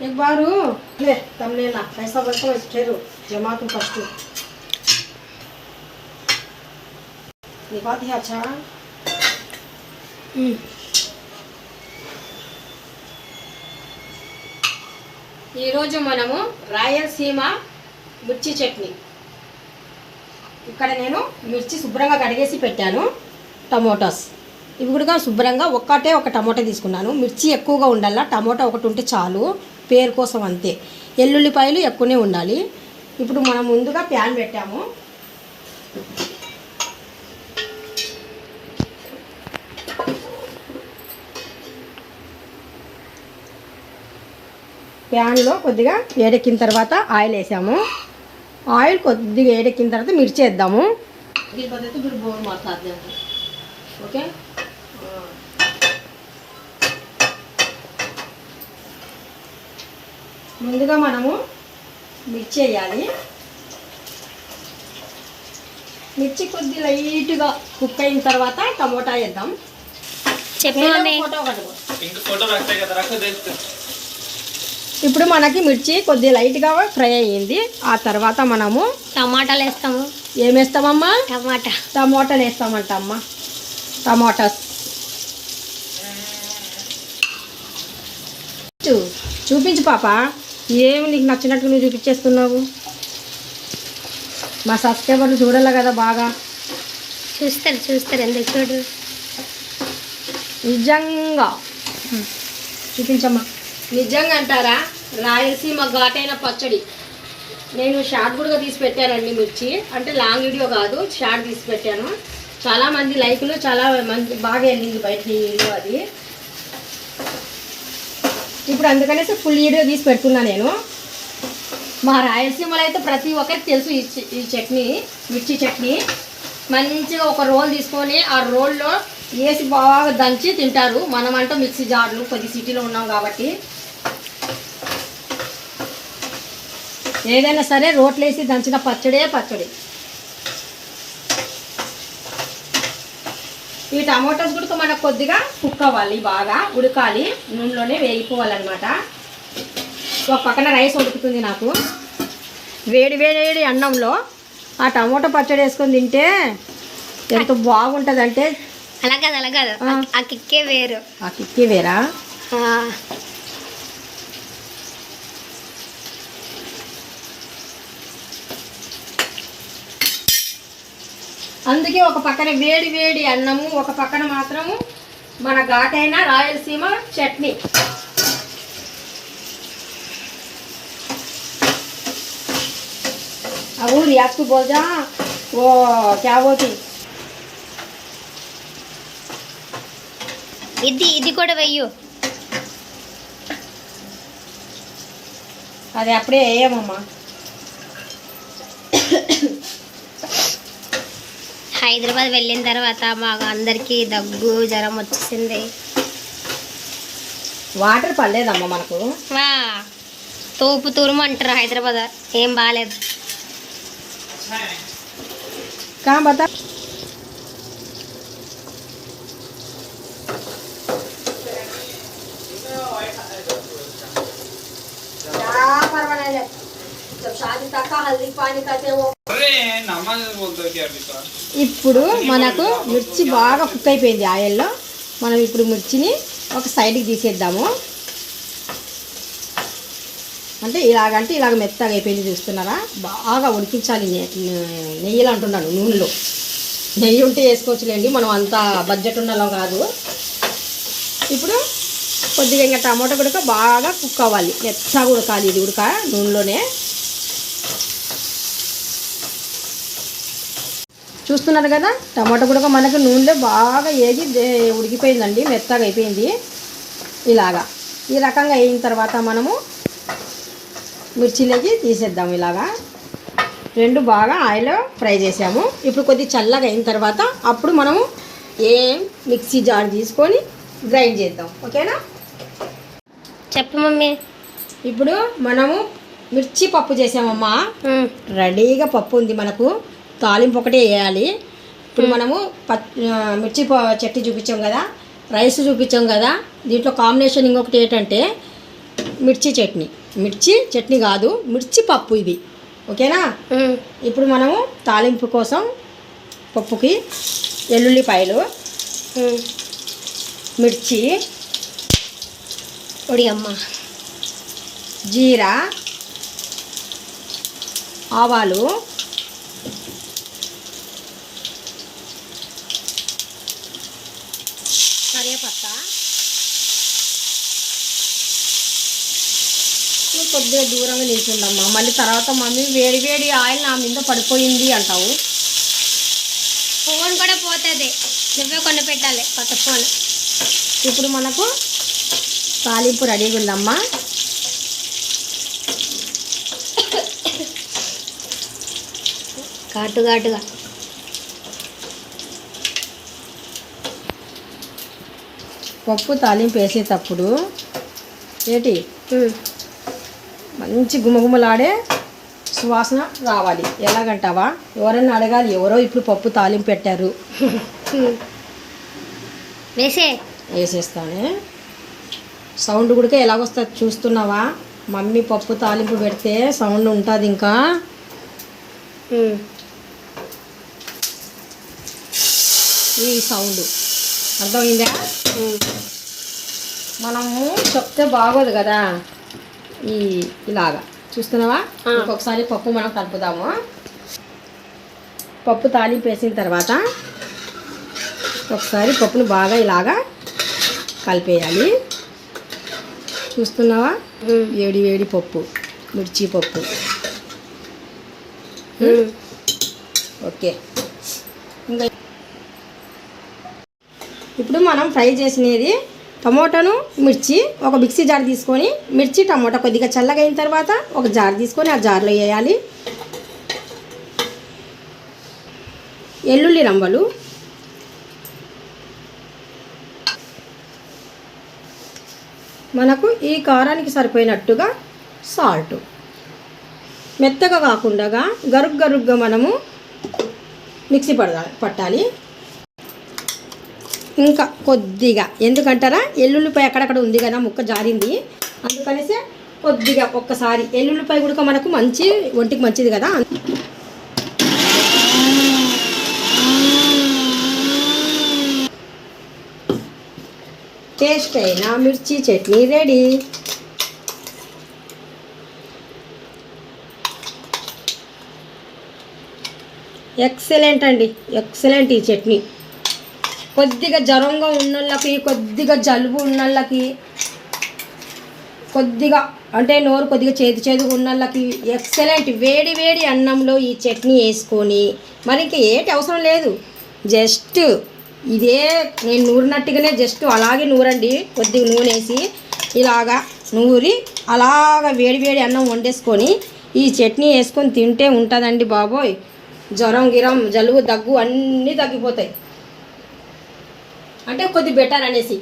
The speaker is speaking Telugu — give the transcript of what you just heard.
एक बार वो ले तुमने ना कैसा बच्चा है ठहरो जमा तुम फर्स्ट ये बात है अच्छा ఈరోజు మనము రాయలసీమ మిర్చి చట్నీ ఇక్కడ నేను మిర్చి శుభ్రంగా కడిగేసి పెట్టాను టమోటాస్ ఇవి కూడా శుభ్రంగా ఒక్కటే ఒక టమోటా తీసుకున్నాను మిర్చి ఎక్కువగా ఉండాలా టమోటా ఒకటి ఉంటే చాలు పేరు కోసం అంతే. ఎల్లుల్లిపాయలు ఎక్కువనే ఉండాలి. ఇప్పుడు మనం ముందుగా ప్యాన్ పెట్టాము. ప్యాన్లో కొద్దిగా వేడెక్కిన తర్వాత ఆయిల్ వేసాము. ఆయిల్ కొద్దిగా వేడెక్కిన తర్వాత మిర్చి వేద్దాము. ఓకే? ముందుగా మనము మిర్చి వేయాలి. మిర్చి కొద్ది లైట్గా కుక్ అయిన తర్వాత టమోటా వేద్దాం. ఇప్పుడు మనకి మిర్చి కొద్ది లైట్గా ఫ్రై అయ్యింది. ఆ తర్వాత మనము టమాటాలు వేస్తాము. ఏమేస్తామమ్మా టమాటా. టమోటాలు వేస్తామంట అమ్మ టమోటాస్. చూ- చూపించు పాప. ఏమి నీకు నచ్చినట్టు నువ్వు చూపించేస్తున్నావు? మా సబ్స్క్రైబర్లు చూడాలి కదా బాగా? చూస్తారు చూస్తారు. ఎందుకు చూడు? నిజంగా. చూపించమ్మా. నిజంగా అంటారా? రాయలసీమ ఘాటైన పచ్చడి. నేను షార్ట్ కూడా తీసి పెట్టానండి మిర్చి. అంటే లాంగ్ వీడియో కాదు షార్ట్ తీసి పెట్టాను. చాలా మంది లైకులు చాలా మంది బాగా వెళ్ళింది బయట ఈ వీడియో అది. ఇప్పుడు అందుకనేసి ఫుల్ వీడియో తీసి పెడుతున్నా నేను. మా రాయలసీమలో అయితే ప్రతి ఒక్కరికి తెలుసు ఈ ఈ చట్నీ మిర్చి చట్నీ. మంచిగా ఒక రోల్ తీసుకొని ఆ రోల్లో వేసి బాగా దంచి తింటారు. మనం మిక్సీ జార్లు కొద్ది సిటీలో ఉన్నాం కాబట్టి. ఏదైనా సరే రోట్లు వేసి దంచిన పచ్చడే పచ్చడి. ఈ టమాటోస్ కూడా మనకు కొద్దిగా కుక్ అవ్వాలి బాగా ఉడకాలి నూనెలోనే వేగిపోవాలన్నమాట. ఒక పక్కన రైస్ ఉడుకుతుంది నాకు. వేడి వేడి అన్నంలో ఆ టమోటా పచ్చడి వేసుకొని తింటే ఎంత బాగుంటుందంటే అలా కాదు అలా కాదు. ఆ. ఆ కిక్కే వేరు. ఆ కిక్కి వేరా? అందుకే ఒక పక్కన వేడి వేడి అన్నము ఒక పక్కన మాత్రము మన ఘాటైన రాయలసీమ చట్నీ. అవును యాక్కు బోజా? ఓ క్యాబోతి ఇది ఇది కూడా వెయ్యు. అది అప్పుడే వేయమమ్మా హైదరాబాద్ వెళ్ళిన తర్వాత మాకు అందరికీ దగ్గు జ్వరం వచ్చేసింది. వాటర్ పర్లేదమ్మా మనకు? తోపు తూరుము అంటారు హైదరాబాద్. ఏం బాగాలేదు పర్వాలేదు. హల్దీ పానీ ఇప్పుడు మనకు మిర్చి బాగా కుక్ అయిపోయింది ఆయిల్లో. మనం ఇప్పుడు మిర్చిని ఒక సైడ్కి తీసేద్దాము. అంటే ఇలాగంటే ఇలాగ మెత్తగా అయిపోయింది చూస్తున్నారా? బాగా ఉడికించాలి నెయ్యిలో అంటున్నాను నూనెలో. నెయ్యి ఉంటే వేసుకోవచ్చులేండి మనం అంత బడ్జెట్ ఉండాలో కాదు. ఇప్పుడు కొద్దిగా ఇంకా టమాటా కూడా బాగా కుక్ అవ్వాలి. మెత్తగా ఉడకాలి ఇది ఉడక నూనెలోనే. చూస్తున్నారు కదా టమాటా కూడా మనకు నూనెలో బాగా ఏగి దే- ఉడికిపోయిందండి మెత్తగా అయిపోయింది. ఇలాగా. ఈ రకంగా అయిన తర్వాత మనము మిర్చిలోకి తీసేద్దాం ఇలాగా. రెండు బాగా ఆయిల్ ఫ్రై చేసాము. ఇప్పుడు కొద్ది చల్లగా అయిన తర్వాత అప్పుడు మనము ఏం మిక్సీ జార్ తీసుకొని గ్రైండ్ చేద్దాం. ఓకేనా? చెప్పు మమ్మీ. ఇప్పుడు మనము మిర్చి పప్పు చేసామమ్మా. రెడీగా పప్పు ఉంది మనకు. తాలింపు ఒకటే వేయాలి. ఇప్పుడు మనము మిర్చి చట్నీ చూపించాం కదా రైస్ చూపించాం కదా దీంట్లో కాంబినేషన్ ఇంకొకటి ఏంటంటే మిర్చి చట్నీ. మిర్చి చట్నీ కాదు మిర్చి పప్పు ఇది. ఓకేనా? ఇప్పుడు మనము తాలింపు కోసం పప్పుకి ఎల్లుల్లిపాయలు ఉమ్. మిర్చి ఒడి అమ్మ. జీరా ఆవాలు కరివేపత్త నువ్వు కొద్దిగా దూరంగా నిల్చుండమ్మా మళ్ళీ తర్వాత మమ్మీ వేడి వేడి ఆయిల్ నా మీద పడిపోయింది అంటావు. ఫోన్ కూడా పోతుంది. నువ్వే కొన్ని పెట్టాలి. కొత్త ఫోన్. ఇప్పుడు మనకు తాలింపు రెడీగా ఉందమ్మా. ఘాటు ఘాటుగా. పప్పు తాలింపు వేసేటప్పుడు ఏంటి? మంచి గుమగుమలాడే సువాసన రావాలి. ఎలాగంటావా? ఎవరైనా అడగాలి ఎవరో ఇప్పుడు పప్పు తాలింపు పెట్టారు. వేసే. వేసేస్తానే. సౌండ్ కూడా ఎలాగొస్తుంది చూస్తున్నావా? మమ్మీ పప్పు తాలింపు పెడితే సౌండ్ ఉంటుంది ఇంకా. ఈ సౌండ్. అర్థమైందా. మనము చెప్తే బాగోదు కదా. ఈ ఇలాగా. చూస్తున్నావా. ఇంకొకసారి పప్పు మనం కలుపుదాము. పప్పు తాలింపు వేసిన తర్వాత ఒకసారి పప్పును బాగా ఇలాగా కలిపేయాలి. చూస్తున్నావా? వేడి వేడి పప్పు మిర్చి పప్పు. ఓకే. ఇంకా ఇప్పుడు మనం ఫ్రై చేసినది టమోటాను మిర్చి ఒక మిక్సీ జార్ తీసుకొని మిర్చి టమోటా కొద్దిగా చల్లగా అయిన తర్వాత ఒక జార్ తీసుకొని ఆ జార్లో వేయాలి. ఎల్లుల్లి రంబలు. మనకు ఈ కారానికి సరిపోయినట్టుగా సాల్ట్. మెత్తగా కాకుండా గరుగ్ గరుగ్గా మనము మిక్సీ పడదా పట్టాలి. ఇంకా కొద్దిగా. ఎందుకంటారా? ఎల్లుల్లిపాయ అక్కడక్కడ ఉంది కదా ముక్క జారింది. అందుకనేసి కొద్దిగా ఒక్కసారి. ఎల్లుల్లిపాయ కూడా మనకు మంచి ఒంటికి మంచిది కదా. టేస్ట్ అయినా మిర్చి చట్నీ రెడీ. ఎక్సలెంట్ అండి. ఎక్సలెంట్ ఈ చట్నీ. కొద్దిగా జ్వరంగా ఉన్నోళ్ళకి కొద్దిగా జలుబు ఉన్నోళ్ళకి కొద్దిగా అంటే నోరు కొద్దిగా చేతి చేదుగా ఉన్నోళ్ళకి ఎక్సలెంట్ వేడి వేడి అన్నంలో ఈ చట్నీ వేసుకొని మరి ఇంకా ఏటి అవసరం లేదు. జస్ట్ ఇదే నేను నూరినట్టుగానే జస్ట్ అలాగే నూరండి. కొద్దిగా నూనె వేసి ఇలాగా నూరి అలాగా వేడి వేడి అన్నం వండేసుకొని ఈ చట్నీ వేసుకొని తింటే ఉంటుందండి బాబోయ్. జ్వరం గిరం జలుబు దగ్గు అన్నీ తగ్గిపోతాయి. అంటే కొద్ది బెటర్ అనేసి.